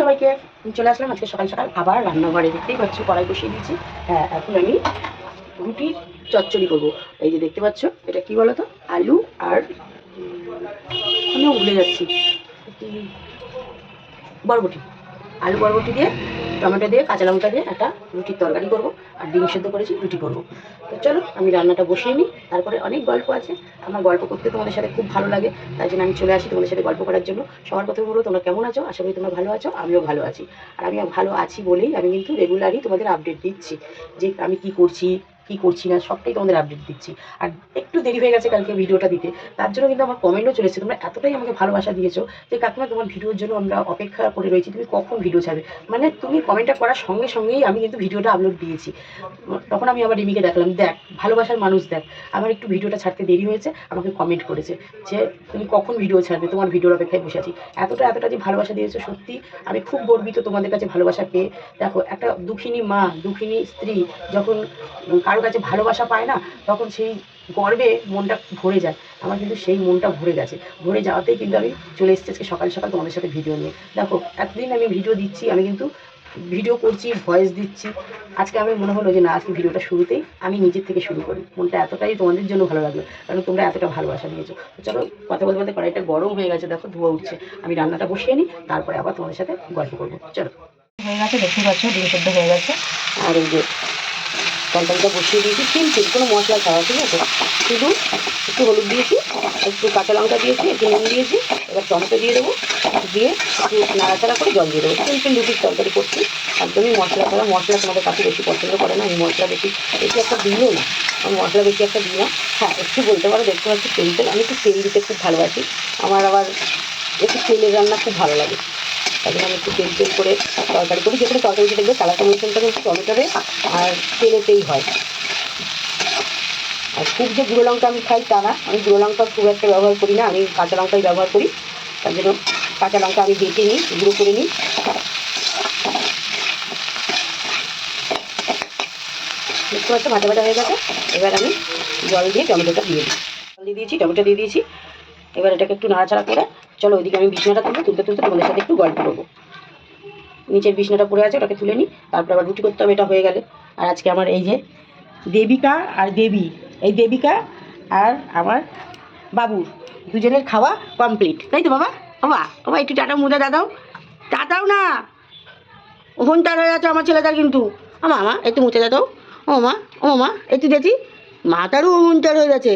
সবাইকে। চলে আসলাম আজকে সকাল সকাল। আবার রান্নাঘরে দেখতেই পাচ্ছ, কড়াই বসিয়ে দিয়েছি। হ্যাঁ এখন আমি রুটির চচ্চড়ি করব। এই যে দেখতে পাচ্ছ, এটা কি বলো তো আলু আর, আমি ভুলে যাচ্ছি। বরবটি। আলু বরবটি দিয়ে টমেটো দিয়ে, কাঁচা লঙ্কা দিয়ে একটা রুটির তরকারি করব আর ডিম সেদ্ধ করেছি, রুটি করব। তো চলো, আমি রান্নাটা বসিয়ে নিই। তারপরে অনেক গল্প আছে। আমার গল্প করতে তোমাদের সাথে খুব ভালো লাগে। তাই জন্য আমি চলে আসি তোমাদের সাথে গল্প করার জন্য। সবার প্রথমে বলব তোমরা কেমন আছো? আশা করি তোমরা ভালো আছো, আমিও ভালো আছি। আর আমি ভালো আছি বলেই আমি কিন্তু রেগুলারই তোমাদের আপডেট দিচ্ছি যে আমি কি করছি কি করছি না, সবটাই তোমাদের আপডেট দিচ্ছি। আর একটু দেরি হয়ে গেছে কালকে ভিডিওটা দিতে, তার জন্য কিন্তু আমার কমেন্টও চলেছে। তোমরা এতটাই আমাকে ভালোবাসা দিয়েছ যে কাকিমা, তোমার ভিডিওর জন্য আমরা অপেক্ষা করে রয়েছি। তুমি কখন ভিডিও ছাড়বে? মানে তুমি কমেন্টটা করার সঙ্গে সঙ্গেই আমি কিন্তু ভিডিওটা আপলোড দিয়েছি। তখন আমি আবার রিমিকে দেখলাম, দেখ, ভালোবাসার মানুষ দেখ। আমার একটু ভিডিওটা ছাড়তে দেরি হয়েছে, আমাকে কমেন্ট করেছে যে, তুমি কখন ভিডিও ছাড়বে? তোমার ভিডিওর অপেক্ষায় বসে আছি। এতটা এতটা যে ভালোবাসা দিয়েছ, সত্যি আমি খুব গর্বিত তোমাদের কাছে ভালোবাসা পেয়ে। দেখো, একটা দুঃখিনী মা, দুঃখিনী স্ত্রী যখন কারও কাছে ভালোবাসা পায় না তখন সেই গর্বে মনটা ভরে যায়। আমার কিন্তু সেই মনটা ভরে গেছে। ভরে যাওয়াতেই কিন্তু আমি চলে এসেছি আজকে সকাল সকাল তোমাদের সাথে ভিডিও নিয়ে। দেখো এতদিন আমি ভিডিও দিচ্ছি আমি কিন্তু ভিডিও করছি ভয়েস দিচ্ছি। আজকে আমি মনে হলো যে না আজকে ভিডিওটা শুরুতেই আমি নিজের থেকে শুরু করি। মনটা এতটাই তোমাদের জন্য ভালো লাগল কারণ তোমরা এতটা ভালোবাসা দিয়েছ। তো চলো কথা বলতে বলতে কড়াইটা গরম হয়ে গেছে দেখো ধোয়া উঠছে। আমি রান্নাটা বসিয়ে নিই তারপরে আবার তোমাদের সাথে গল্প করব। চলো। হয়ে গেছে দেখতে পাচ্ছ ডিম সেদ্ধ হয়ে গেছে। আর এই যে তরকারিটা বসিয়ে দিয়েছি সিম্পল কোনো মশলা ছাড়া, ঠিক আছে? শুধু একটু হলুদ দিয়েছি, একটু কাঁচা লঙ্কা দিয়েছি, একটু নুন দিয়েছি, এবার টমেটো দিয়ে দেবো, দিয়ে একটু নাড়াচাড়া করে জল দিয়ে দেবো। সিম্পল রুটির তরকারি করছি, একদমই মশলা ছাড়া, মশলা তোমাদের কাছে বেশি পছন্দ করে না আমি মশলা বেশি বেশি একটা দিও না আমি মশলা বেশি একটা দিই না। হ্যাঁ একটু বলতে পারো, দেখতে পাচ্ছি তেল তেল আমি একটু তেল দিতে খুব ভালোবাসি, আমার আবার একটু তেলের রান্না খুব ভালো লাগে। জন্য আমি একটু তেল তেল করে তরকারি করি যেখানে তরকারিটা দেখবে কালার কম্বিনেশনটা কিন্তু টমেটোরে আর তেলেতেই হয়। আর খুব যে গুঁড়ো লঙ্কা আমি খাই তা না। আমি গুঁড়ো লঙ্কা খুব একটা ব্যবহার করি না। আমি কাঁচা লঙ্কাই ব্যবহার করি। তার জন্য কাঁচা লঙ্কা আমি বেটে নিই, গুঁড়ো করে নিই। দেখতে পাচ্ছ ভাজা ভাজা হয়ে গেছে। এবার আমি জল দিয়ে টমেটোটা দিয়ে দিই। জল দিয়ে দিয়েছি, টমেটো দিয়ে দিয়েছি। এবার এটাকে একটু নাড়াচাড়া করে চলো ওইদিকে আমি বিছনাটা তুলবো তুলতে তুলতে তোমাদের সাথে একটু গল্প করব। নিচের বিছনাটা পড়ে আছে, ওটাকে তুলে নিই তারপর আবার রুটি করতে হবে, এটা হয়ে গেলে। আর আজকে আমার এই যে দেবিকা আর দেবী, এই দেবিকা আর আমার বাবুর দুজনের খাওয়া কমপ্লিট তাই তো বাবা? বাবা বাবা, একটু টাটা মুদা দাদাও টাটাও না! ওখানটার হয়ে আছে আমার ছেলেটার কিন্তু। আমা আমা, একটু মুছে দাও ও মা ও মা, একটু দেখি। মাথারও ওখানটার হয়ে গেছে।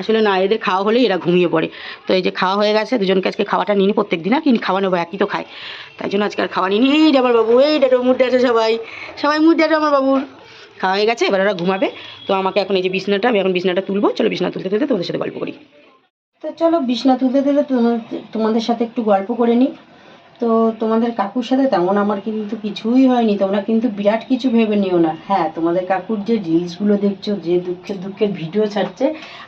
আসলে না, এদের খাওয়া হলেই এরা ঘুমিয়ে পড়ে। তো এই যে খাওয়া হয়ে গেছে, দুজনকে আজকে খাওয়াটা নিই প্রত্যেক দিন আর কি খাওয়া নেব একই তো খায়। তাই জন্য আজকে আর খাওয়া নিই এই আমার বাবু, এই ডেটো মুড আছে সবাই। সবাই মুড আছে আমার বাবুর। খাওয়া হয়ে গেছে, এবার ওরা ঘুমাবে। তো আমাকে এখন এই যে বিছনাটা, আমি এখন বিছনাটা তুলবো। চলো বিছনা তুলতে তুলতে তোমাদের সাথে গল্প করি। তো চলো বিছনা তুলতে তুলতে তোমাদের তোমাদের সাথে একটু গল্প করে নিই। তো তোমাদের কাকুর সাথে তেমন আমার কিন্তু কিছুই হয়নি। তোমরা কিন্তু বিরাট কিছু ভেবে নিও না। হ্যাঁ তোমাদের কাকুর যে রিলসগুলো দেখছ, যে দুঃখের দুঃখের ভিডিও ছাড়ছে,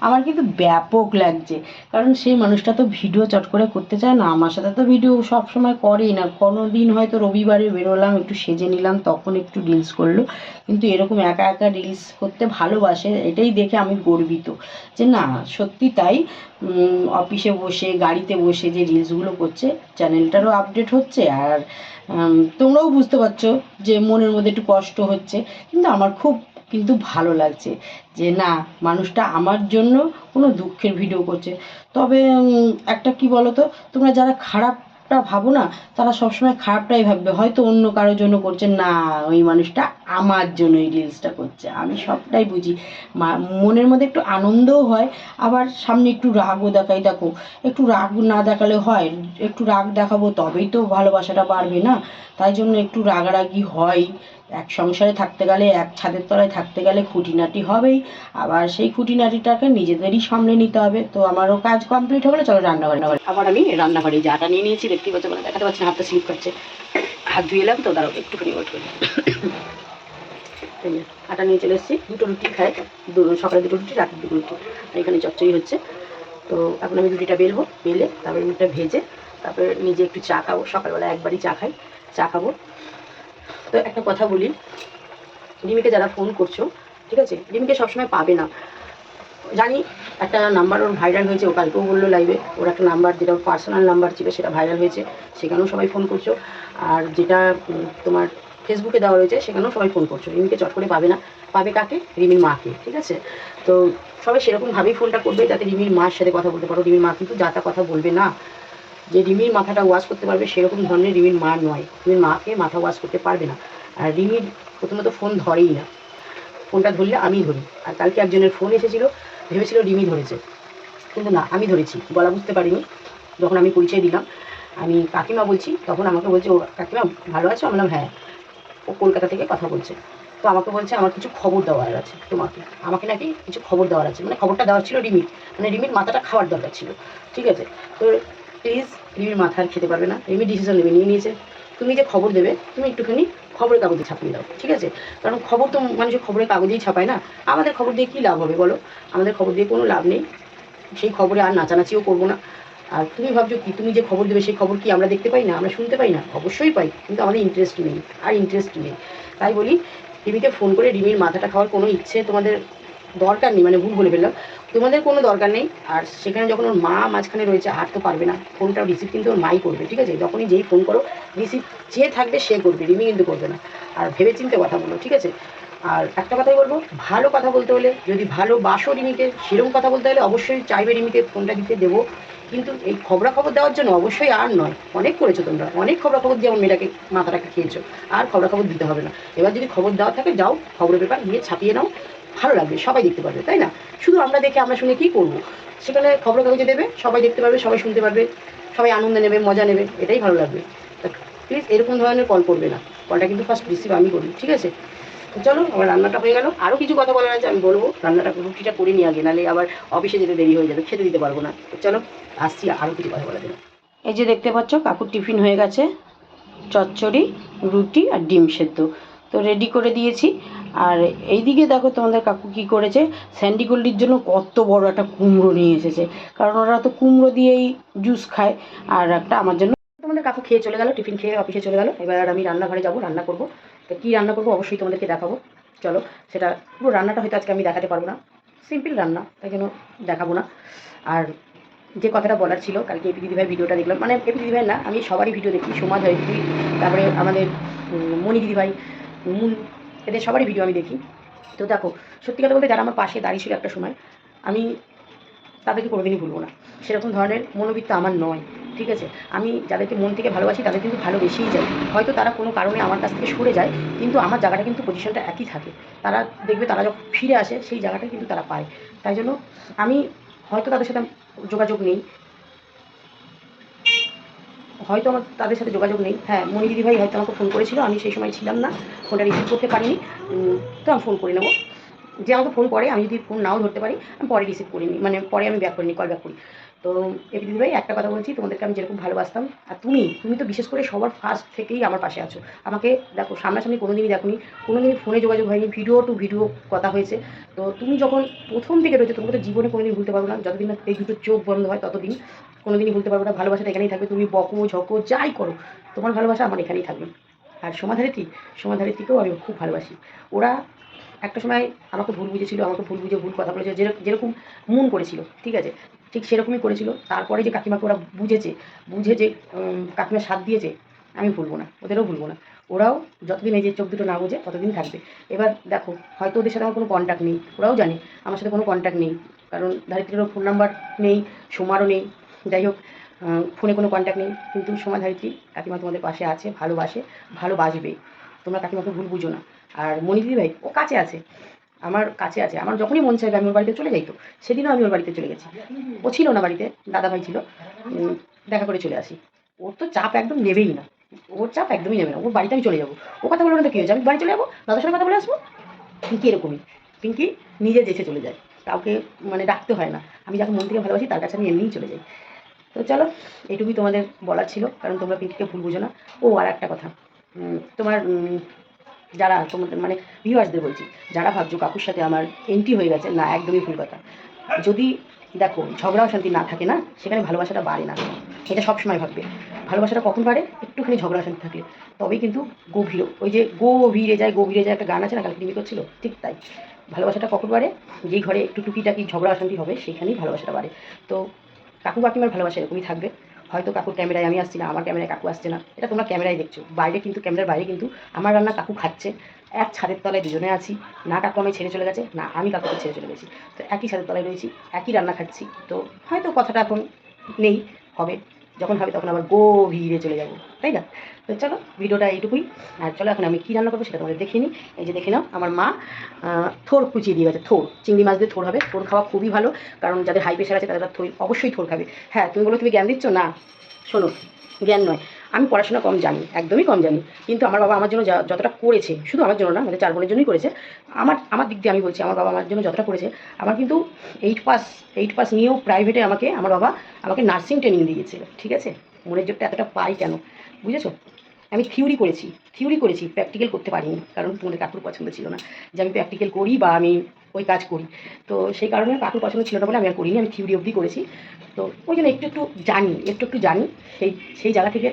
আমার কিন্তু ব্যাপক লাগছে। কারণ সেই মানুষটা তো ভিডিও চট করে করতে চায় না। আমার সাথে তো ভিডিও সব সময় করেই না। কোনো দিন হয়তো রবিবারে বেরোলাম, একটু সেজে নিলাম, তখন একটু রিলস করল। কিন্তু এরকম একা একা রিলস করতে ভালোবাসে, এটাই দেখে আমি গর্বিত। যে না, সত্যি তাই অফিসে বসে, গাড়িতে বসে যে রিলসগুলো করছে চ্যানেলটারও আপডেট হচ্ছে আর তোমরাও বুঝতে পারছ যে মনের মধ্যে একটু কষ্ট হচ্ছে। কিন্তু আমার খুব কিন্তু ভালো লাগছে যে না, মানুষটা আমার জন্য কোনো দুঃখের ভিডিও করছে। তবে একটা কি বলো তো তোমরা যারা খারাপটা ভাবো না, তারা সবসময় খারাপটাই ভাববে। হয়তো অন্য কারোর জন্য করছে, না, ওই মানুষটা আমার জন্য এই রিলসটা করছে। আমি সবটাই বুঝি। মনের মধ্যে একটু আনন্দও হয়, আবার সামনে একটু রাগও দেখাই। দেখো, একটু রাগ না দেখালে হয়, একটু রাগ দেখাবো তবেই তো ভালোবাসাটা বাড়বে না। তাই জন্য একটু রাগারাগি হয়। এক সংসারে থাকতে গেলে, এক ছাদের তলায় থাকতে গেলে খুঁটিনাটি হবেই। আবার সেই খুঁটিনাটিটাকে নিজেদেরই সামলে নিতে হবে। তো আমারও কাজ কমপ্লিট হলে চলো রান্নাঘরে আবার আমি রান্নাঘরে যে আটা নিয়ে নিয়েছি দেখতে পাচ্ছি মানে দেখাতে পাচ্ছি না, হাতটা স্লিপ করছে। হাত ধুয়ে এলাম তো, দাঁড়াও, একটুখানি ওয়েট করি। আটা নিয়ে চলে এসেছি। দুটো রুটি খাই। সকালে দুটো রুটি রাতে দুটো রুটি। এখানে চচ্চড়ি হচ্ছে। তো এখন আমি রুটিটা বেলবো, বেলে তারপরে রুটিটা ভেজে, তারপরে নিজে একটু চা খাব। সকালবেলা একবারই চা খাই। চা খাব। তো একটা কথা বলি, রিমিকে যারা ফোন করছ, ঠিক আছে? রিমিকে সবসময় পাবে না। জানি একটা নাম্বার ওর ভাইরাল হয়েছে, ও কালকেও বলল লাইভে ওর একটা নাম্বার যেটা ওর পার্সোনাল নাম্বার ছিল, সেটা ভাইরাল হয়েছে, সেখানেও সবাই ফোন করছ। আর যেটা তোমার ফেসবুকে দেওয়া রয়েছে, সেখানেও সবাই ফোন করছ। রিমিকে চট করে পাবে না। পাবে কাকে? রিমির মাকে, ঠিক আছে? তো সবাই সেরকমভাবেই ফোনটা করবে, যাতে রিমির মার সাথে কথা বলতে পারো। রিমির মা কিন্তু যা তা কথা বলবে না। যে রিমির মাথাটা ওয়াশ করতে পারবে, সেরকম ধরনের রিমির মা নয়। রিমির মাকে মাথা ওয়াশ করতে পারবে না। আর রিমির প্রথমত ফোন ধরেই না। ফোনটা ধরলে আমি ধরি। আর কালকে একজনের ফোন এসেছিল, ভেবেছিল রিমি ধরেছে। কিন্তু না, আমি ধরেছি। গলা বুঝতে পারিনি। যখন আমি পরিচয় দিলাম, আমি কাকিমা বলছি, তখন আমাকে বলছে, ও, কাকিমা, ভালো আছো? আমি বললাম হ্যাঁ। ও কলকাতা থেকে কথা বলছে। তো আমাকে বলছে, আমার কিছু খবর দেওয়ার আছে তোমাকে। আমাকে নাকি কিছু খবর দেওয়ার আছে। মানে খবরটা দেওয়ার ছিল রিমির। মানে রিমির মাথাটা খাওয়ার দরকার ছিল। ঠিক আছে? তো প্লিজ রিমির মাথা খেতে পারবে না রিমি ডিসিশন নেবে, নিয়ে নিয়েছে। তুমি যে খবর দেবে, তুমি একটুখানি খবরের কাগজে ছাপিয়ে দাও, ঠিক আছে? কারণ খবর তো মানুষের খবরের কাগজেই ছাপায় না। আমাদের খবর দিয়ে কী লাভ হবে বলো? আমাদের খবর দিয়ে কোনো লাভ নেই। সেই খবরে আর নাচানাচিও করব না। আর তুমি ভাবছ কি, তুমি যে খবর দেবে, সেই খবর কি আমরা দেখতে পাই না, আমরা শুনতে পাই না? অবশ্যই পাই, কিন্তু আমাদের ইন্টারেস্ট নেই, আর ইন্টারেস্ট নেই। তাই বলি রিমিকে ফোন করে রিমির মাথাটা খাওয়ার কোনো ইচ্ছে তোমাদের দরকার নেই মানে ভুল বলে ফেললাম। তোমাদের কোনো দরকার নেই, আর সেখানে যখন ওর মা মাঝখানে রয়েছে, আর তো পারবে না। ফোনটা রিসিভ কিন্তু ওর মাই করবে, ঠিক আছে? যখনই যেই ফোন করো রিসিভ যে থাকবে, সে করবে, রিমি কিন্তু করবে না। আর ভেবে চিন্তে কথা বলো, ঠিক আছে? আর একটা কথাই বলব, ভালো কথা বলতে হলে, যদি ভালোবাসো রিমিকে, সেরকম কথা বলতে হলে অবশ্যই চাইবে রিমিকে ফোনটা দিতে, দেবো। কিন্তু এই খবরাখবর দেওয়ার জন্য অবশ্যই আর নয়, অনেক করেছ তোমরা, অনেক খবরাখবর দিয়ে আমার মেয়েটাকে, মাথাটাকে খেয়েছো, আর খবরাখবর দিতে হবে না। এবার যদি খবর দেওয়া থাকে, যাও, খবরের পেপার নিয়ে ছাপিয়ে নাও ভালো লাগবে, সবাই দেখতে পারবে, তাই না? শুধু আমরা দেখে আমরা শুনে কী করব? সেখানে খবরের কাগজে দেবে, সবাই দেখতে পারবে, সবাই শুনতে পারবে, সবাই আনন্দ নেবে, মজা নেবে, এটাই ভালো লাগবে। প্লিজ এরকম ধরনের কল করবে না। কলটা কিন্তু ফার্স্ট রিসিভ আমি করি, ঠিক আছে? চলো, আমার রান্নাটা হয়ে গেল। আরও কিছু কথা বলার আছে আমি বলব। রান্নাটা রুটিটা করে নিয়ে আগে, নাহলে আবার অফিসে যেতে দেরি হয়ে যাবে, খেতে দিতে পারব না। চলো, আসছি আরও কিছু কথা বলা যাবে এই যে দেখতে পাচ্ছ, কাকুর টিফিন হয়ে গেছে। চচ্চড়ি, রুটি আর ডিম সেদ্ধ। তো রেডি করে দিয়েছি। আর এইদিকে দেখো তোমাদের কাকু কি করেছে? স্যান্ডি গোল্ডির জন্য কত বড় একটা কুমড়ো নিয়ে এসেছে। কারণ ওরা তো কুমড়ো দিয়েই জুস খায়। আর একটা আমার জন্য তোমাদের কাকু খেয়ে চলে গেল, টিফিন খেয়ে অফিসে চলে গেল। এবার আমি রান্নাঘরে যাব, রান্না করব। তো কী রান্না করব অবশ্যই তোমাদেরকে দেখাবো। চলো, সেটা পুরো রান্নাটা হয়তো আজকে আমি দেখাতে পারব না। সিম্পল রান্না, তাই জন্য দেখাবো না। আর যে কথাটা বলার ছিল, কালকে এপি দিদিভাই ভিডিওটা দেখলাম। মানে এপি দিদিভাই না, আমি সবারই ভিডিও দেখি, সোমা ধরিত্রী তারপরে আমাদের মণি দিদিভাই মূল এদের সবারই ভিডিও আমি দেখি। তো দেখো, সত্যি কথা বলতে যারা আমার পাশে দাঁড়িয়ে ছিল একটা সময়, আমি তাদেরকে কোনোদিনই ভুলবো না। সেরকম ধরনের মনোবৃত্ত আমার নয়, ঠিক আছে? আমি যাদেরকে মন থেকে ভালোবাসি, তাদের কিন্তু ভালোবেসেই যাই। হয়তো তারা কোনো কারণে আমার কাছ থেকে সরে যায়, কিন্তু আমার জায়গাটা কিন্তু পজিশনটা একই থাকে। তারা দেখবে, তারা যখন ফিরে আসে, সেই জায়গাটা কিন্তু তারা পায়। তাই জন্য আমি হয়তো তাদের সাথে যোগাযোগ নেই হয়তো আমার তাদের সাথে যোগাযোগ নেই। হ্যাঁ মণি দিদি ভাই হয়তো আমাকে ফোন করেছিল, আমি সেই সময় ছিলাম না ফোনটা রিসিভ করতে পারিনি। তো আমি ফোন করে নেব। যে আমাকে ফোন করে, আমি যদি ফোন নাও ধরতে পারি, আমি পরে রিসিভ করিনি মানে পরে আমি ব্যাক করিনি কল ব্যাক করি। তো এপি দিদি ভাই, একটা কথা বলছি, তোমাদেরকে আমি যেরকম ভালোবাসতাম, আর তুমি তুমি তো বিশেষ করে সবার ফার্স্ট থেকেই আমার পাশে আছো। আমাকে দেখো, সামনাসামনি কোনো দিনই দেখোনি কোনো দিনই ফোনে যোগাযোগ হয়নি ভিডিও টু ভিডিও কথা হয়েছে। তো তুমি যখন প্রথম থেকে রয়েছে, তোমাকে তো জীবনে কোনোদিন ভুলতে পারব না, যতদিন না এই দুটো চোখ বন্ধ হয়, ততদিন। কোনোদিনই ভুলতে পারব না, ভালোবাসাটা এখানেই থাকবে, তুমি বকো, ঝকো, যাই করো, তোমার ভালোবাসা আমার এখানেই থাকবে। আর সমাধারিতি সমাধারিতিকেও আমি খুব ভালোবাসি। ওরা একটা সময় আমাকে ভুল বুঝেছিল, আমাকে ভুল বুঝে ভুল কথা বলেছে যেরকম যেরকম মন করেছিল, ঠিক আছে? ঠিক সেরকমই করেছিল। তারপরে যে কাকিমাকে ওরা বুঝেছে, বুঝে যে কাকিমা সাথ দিয়েছে, আমি ভুলবো না, ওদেরও ভুলবো না। ওরাও যতদিন এই যে চোখ দুটো না বুঝে, ততদিন থাকবে। এবার দেখো, হয়তো ওদের সাথে আমার কোনো কন্ট্যাক্ট নেই, ওরাও জানে, আমার সাথে কোনো কন্ট্যাক্ট নেই, কারণ ধারিত্রীরও ফোন নাম্বার নেই, সোমারও নেই যাই হোক ফোনে কোনো কন্ট্যাক্ট নেই, কিন্তু সোমা ধারিত্রী কাকিমা তোমাদের পাশে আছে, ভালোবাসে, ভালোবাসবে। তোমরা কাকিমাকে ভুল বুঝো না। আর মণিদিদি ভাই, ও কাছে আছে, আমার কাছে আছে। আমার যখনই মন চাইবে আমি ওর বাড়িতে চলে যাই তো। সেদিনও আমি ওর বাড়িতে চলে গেছি। ও ছিল না বাড়িতে, দাদা ভাই ছিল। দেখা করে চলে আসি। ওর তো চাপ একদম নেবেই না। ওর চাপ একদমই নেবে না। ওর বাড়িতে আমি চলে যাব। ও কথা বলবে না তো কী হয়েছে? আমি বাড়ি চলে যাব? দাদার সঙ্গে কথা বলে আসব? পিঙ্কি এরকমই। পিঙ্কি নিজে দেশে চলে যায়। কাউকে মানে ডাকতে হয় না। আমি যাকে মন থেকে ভালোবাসি, তার কাছে আমি এমনিই চলে যাই। তো চলো এটুকুই তোমাদের বলার ছিল, কারণ তোমরা পিঙ্কিকে ভুল বুঝো না। ও আর একটা কথা তোমার যারা তোমাদের মানে ভিউয়ার্সদের বলছি, যারা ভাবছ কাকুর সাথে আমার এন্ট্রি হয়ে গেছে, না, একদমই ভুল কথা। যদি দেখো ঝগড়া অশান্তি না থাকে না, সেখানে ভালোবাসাটা বাড়ে না। এটা সবসময় ভাববে। ভালোবাসাটা কখন বাড়ে? একটুখানি ঝগড়া অশান্তি থাকলে। তবেই কিন্তু গভীর ওই যে গভীরে যায় গভীরে যায় একটা গান আছে না, কালকে টিভি করছিল? ঠিক তাই। ভালোবাসাটা কখন বাড়ে? যেই ঘরে একটু টুকিটাকি ঝগড়া অশান্তি হবে, সেখানেই ভালোবাসাটা বাড়ে। তো কাকু কাকিমার ভালোবাসা এরকমই থাকবে। হয়তো কাকুর ক্যামেরায় আমি আসছি না, আমার ক্যামেরায় কাকু আসছে না। এটা তোমরা ক্যামেরায় দেখছ। বাইরে কিন্তু, ক্যামেরার বাইরে কিন্তু আমার রান্না কাকু খাচ্ছে। এক ছাদের তলায় দুজনে আছি। না কাকু আমি ছেড়ে চলে গেছে, না আমি কাকুকে ছেড়ে চলে গেছি। তো একই ছাদের তলায় রয়েছি, একই রান্না খাচ্ছি। তো হয়তো কথাটা এখন নেই, হবে। যখন খাবে তখন আবার গভীরে চলে যাব, তাই না? তো চলো, ভিডিওটা এইটুকুই। আর চলো, এখন আমি কী রান্না করব সেটা তোমাদের দেখে নিই। এই যে দেখে নাও, আমার মা থোর কুচিয়ে দিয়ে গেছে, থোর। চিংড়ি মাছ দিয়ে থোর হবে। থোর খাওয়া খুবই ভালো, কারণ যাদের হাই প্রেশার আছে তারা থোর অবশ্যই থোর খাবে। হ্যাঁ তুমি বলো তুমি জ্ঞান দিচ্ছ? না, শোনো, জ্ঞান নয়। আমি পড়াশোনা কম জানি, একদমই কম জানি। কিন্তু আমার বাবা আমার জন্য যতটা করেছে, শুধু আমার জন্য না আমাদের চার বোনের জন্যই করেছে। আমার আমার দিক দিয়ে আমি বলছি, আমার বাবা আমার জন্য যতটা করেছে, আমার কিন্তু এইট পাস এইট পাস নিয়েও প্রাইভেটে আমাকে, আমার বাবা আমাকে নার্সিং ট্রেনিং দিয়েছিল, ঠিক আছে? মনের জোরটা এতটা পাই কেন? বুঝেছ? আমি থিওরি করেছি থিওরি করেছি প্র্যাকটিক্যাল করতে পারিনি, কারণ তোমাদের কাকুর পছন্দ ছিল না। যে আমি প্র্যাকটিক্যাল করি বা আমি ওই কাজ করি। তো সেই কারণে কাকুর পছন্দ ছিল না বলে আমি আর করিনি, আমি থিওরি অবধি করেছি। তো ওই জন্য একটু একটু জানি, একটু একটু জানি সেই সেই জায়গা থেকে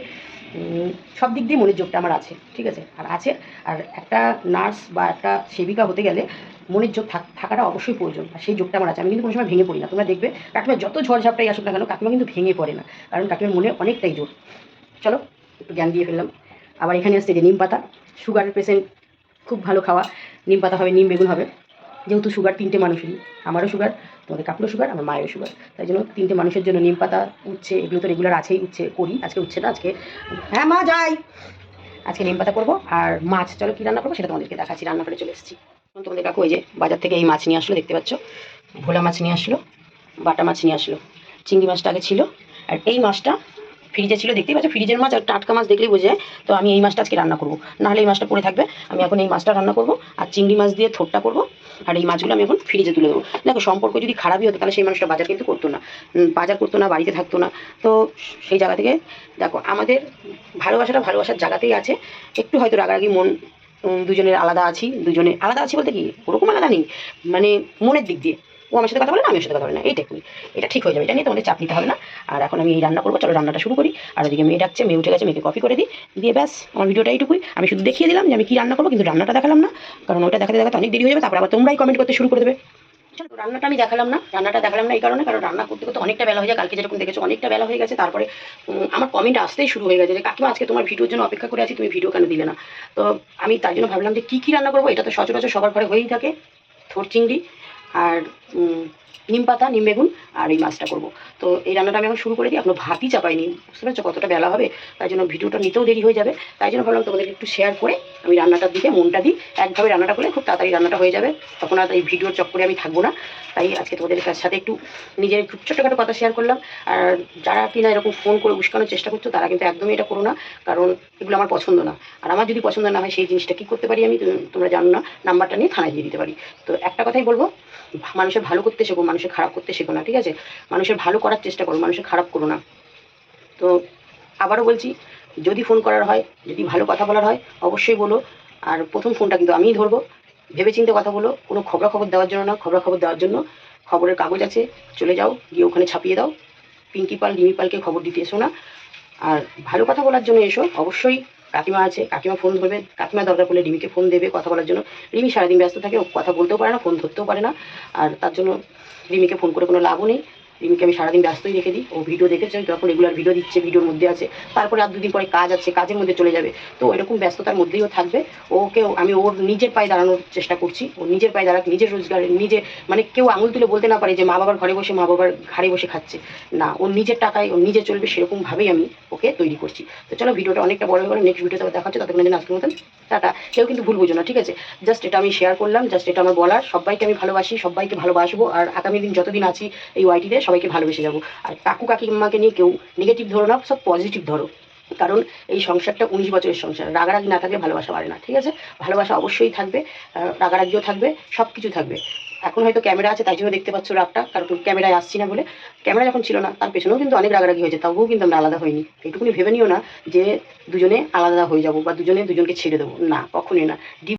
সব দিক দিয়ে মনের আমার আছে, ঠিক আছে? আর আছে, আর একটা নার্স বা একটা সেবিকা হতে গেলে মনের যোগ থাক- থাকাটা অবশ্যই প্রয়োজন, আর সেই যোগটা আমার আছে। আমি কিন্তু কোনো সময় ভেঙে পড়ি না। তোমরা দেখবে, কাকিমা যত ঝড়ঝাপটাই আসুক না কেন, কাকিমা কিন্তু ভেঙে পড়ে না। কারণ কাকিমার মনে অনেকটাই জোর। চলো, একটু জ্ঞান দিয়ে ফেললাম। আবার এখানে আসছে যে নিম পাতা। সুগারের পেশেন্ট খুব ভালো খাওয়া। নিম পাতা হবে, নিম বেগুন হবে। যেহেতু সুগার তিনটে মানুষেরই। আমারও সুগার তোমাদের কাকুরও সুগার আমার মায়েরও সুগার তাই জন্য তিনটে মানুষের জন্য নিম পাতা উচ্ছে, এগুলো তো রেগুলার আছেই, উচ্ছে করি, আজকে উচ্ছে না, আজকে হ্যাঁ মা, যাই। আজকে নিম পাতা করব, আর মাছ, চলো কী রান্না করব সেটা তোমাদেরকে দেখাচ্ছি রান্না করে চলে এসেছি। তোমাদের কাকু ওই যে বাজার থেকে এই মাছ নিয়ে আসলো, দেখতে পাচ্ছ? ভোলা মাছ নিয়ে আসলো, বাটা মাছ নিয়ে আসলো, চিংড়ি মাছটা আগে ছিল, আর এই মাছটা ফ্রিজে ছিল, দেখতেই পাচ্ছ? ফ্রিজের মাছ আর টাটকা মাছ দেখলেই বোঝা যায়, তো আমি এই মাছটা আজকে রান্না করব। নাহলে এই মাছটা পড়ে থাকবে, আমি এখন এই মাছটা রান্না করব, আর চিংড়ি মাছ দিয়ে থোটটা করব আর এই মাছগুলো আমি এখন ফ্রিজে তুলে দেবো। দেখো, সম্পর্ক যদি খারাপই হতো, তাহলে সেই মানুষটা বাজার কিন্তু করতো না। বাজার করতো না, বাড়িতে থাকতো না। তো সেই জায়গা থেকে, দেখো, আমাদের ভালোবাসাটা ভালোবাসার জায়গাতেই আছে। একটু হয়তো রাগারাগি, মন দুজনের আলাদা আছি দুজনে আলাদা আছি বলতে কি? ওরকম আলাদা নেই। মানে মনের দিক দিয়ে। ও আমার সাথে কথা বলে না আমি ওর সাথে কথা বলে না, এইটাই এটা ঠিক হয়ে যাবে, এটা নিয়ে তোমাদের চাপ নিতে হবে না। আর এখন আমি এই রান্না করব, চলো রান্নাটা শুরু করি। আর ওদিকে মেয়ে ডাকছে, মেয়ে উঠে গেছে, মেয়েকে কফি করে দিই। দিয়ে ব্যাস, আমার ভিডিওটা এইটুকুই। আমি শুধু দেখিয়ে দিলাম যে আমি কী রান্না করব, কিন্তু রান্নাটা দেখালাম না। কারণ ওটা দেখাতে দেখাতে অনেক দেরি হয়ে যাবে, তারপর আবার তোমরাই কমেন্ট করতে শুরু করে দেবে। চলো রান্নাটা আমি দেখালাম না, রান্নাটা দেখালাম না এই কারণে, কারণ রান্না করতে করতে অনেকটা বেলা হয়ে যায়। কালকে যেরকম দেখেছ, অনেকটা বেলা হয়ে গেছে। তারপরে আমার কমেন্ট আসতেই শুরু হয়ে গেছে যে, কাকিমা, আজকে তোমার ভিডিওর জন্য অপেক্ষা করে আছি, তুমি ভিডিও কেন দিলে না? তো আমি তার জন্য ভাবলাম যে, কী কী রান্না করব, এটা তো সচরাচর সবার ঘরে হয়েই থাকে। থোর চিংড়ি আর নিম পাতা, নিম বেগুন আর এই মাছটা করব। তো এই রান্নাটা আমি এখন শুরু করে দিই। এখনও ভাতই চাপাইনি। বুঝতে পারছ কতটা বেলা হবে? তাই জন্য ভিডিওটা নিতেও দেরি হয়ে যাবে। তাই জন্য ভাবলাম তোমাদের একটু শেয়ার করে আমি রান্নাটার দিকে, মনটা দিই। একভাবে রান্নাটা করলে খুব তাড়াতাড়ি রান্নাটা হয়ে যাবে। তখন আর এই ভিডিওর চক্করে আমি থাকব না। তাই আজকে তোমাদের সাথে একটু নিজের একটু ছোটোখাটো কথা শেয়ার করলাম। আর যারা কিনা এরকম ফোন করে উস্কানোর চেষ্টা করছ, তারা কিন্তু একদমই এটা করো না। কারণ এগুলো আমার পছন্দ না। আর আমার যদি পছন্দ না হয়, সেই জিনিসটা কী করতে পারি আমি? তোমরা জানো না। নাম্বারটা নিয়ে থানায় দিয়ে দিতে পারি। তো একটা কথাই বলব, মানুষের ভালো করতে শেখো। মানুষের খারাপ করতে শেখো না, ঠিক আছে? মানুষের ভালো করার চেষ্টা করো, মানুষের খারাপ করো না। তো আবারও বলছি, যদি ফোন করার হয়, যদি ভালো কথা বলার হয়, অবশ্যই বলো। আর প্রথম ফোনটা কিন্তু আমিই ধরবো। ভেবেচিন্তে কথা বলো, কোনো খবরাখবর দেওয়ার জন্য না, খবরাখবর দেওয়ার জন্য। খবরের কাগজ আছে, চলে যাও, গিয়ে ওখানে ছাপিয়ে দাও। পিঙ্কি পাল, রিমি পালকে খবর দিতে এসো না। আর ভালো কথা বলার জন্য এসো, অবশ্যই কাকিমা আছে, কাকিমা ফোন ধরবে কাকিমা দরকার পড়লে রিমিকে ফোন দেবে কথা বলার জন্য। রিমি সারাদিন ব্যস্ত থাকে, ও কথা বলতেও পারে না ফোন ধরতেও পারে না। আর তার জন্য রিমিকে ফোন করে কোনো লাভও নেই। রিমিকে আমি সারাদিন ব্যস্তই রেখে দিই। ও ভিডিও দেখেছে তখন রেগুলার ভিডিও দিচ্ছে ভিডিওর মধ্যে আছে। তারপরে আর দুদিন পরে কাজ আছে, কাজের মধ্যে চলে যাবে। তো এরকম ব্যস্ততার মধ্যেই ও থাকবে। ওকে আমি ওর নিজের পায়ে দাঁড়ানোর চেষ্টা করছি। ও নিজের পায়ে দাঁড়াক, নিজের রোজগার, নিজে মানে কেউ আঙুল তুলে বলতে না পারে যে মা বাবার ঘরে বসে মা বাবার ঘাড়ে বসে খাচ্ছে। না, ও নিজের টাকায়, ও নিজে চলবে, সেরকমভাবেই আমি ওকে তৈরি করছি। তো চলো, ভিডিওটা অনেকটা বড় হয়ে গেলো। নেক্সট ভিডিওতে দেখা হচ্ছে। ততক্ষণ আজকের মতন টাটা কেউ কিন্তু ভুল বুঝো না, ঠিক আছে? জাস্ট এটা আমি শেয়ার করলাম জাস্ট এটা আমার বলার, সবাইকে আমি ভালোবাসি, সবাইকে ভালোবাসবো, আর আগামী দিন যতদিন আছি এই ওয়াইটিতে সবাইকে ভালোবেসে যাব। আর কাকু কাকিমাকে নিয়ে কেউ নেগেটিভ ধরো না, সব পজিটিভ ধরো। কারণ এই সংসারটা উনিশ বছরের সংসার, রাগারাগি না থাকলে ভালোবাসা বাড়ে না, ঠিক আছে? ভালোবাসা অবশ্যই থাকবে রাগারাগিও থাকবে সব কিছু থাকবে। এখন হয়তো ক্যামেরা আছে, তাই জন্য দেখতে পাচ্ছ রাগটা, কারণ ক্যামেরায় আসছি না বলে। ক্যামেরা যখন ছিল না, তার পেছনেও কিন্তু অনেক রাগারাগি হয়েছে তবুও কিন্তু আমরা আলাদা হইনি। এইটুকুনি ভেবে নিও না যে দুজনে আলাদা হয়ে যাব বা দুজনে দুজনকে ছেড়ে দেবো। না, কখনোই না।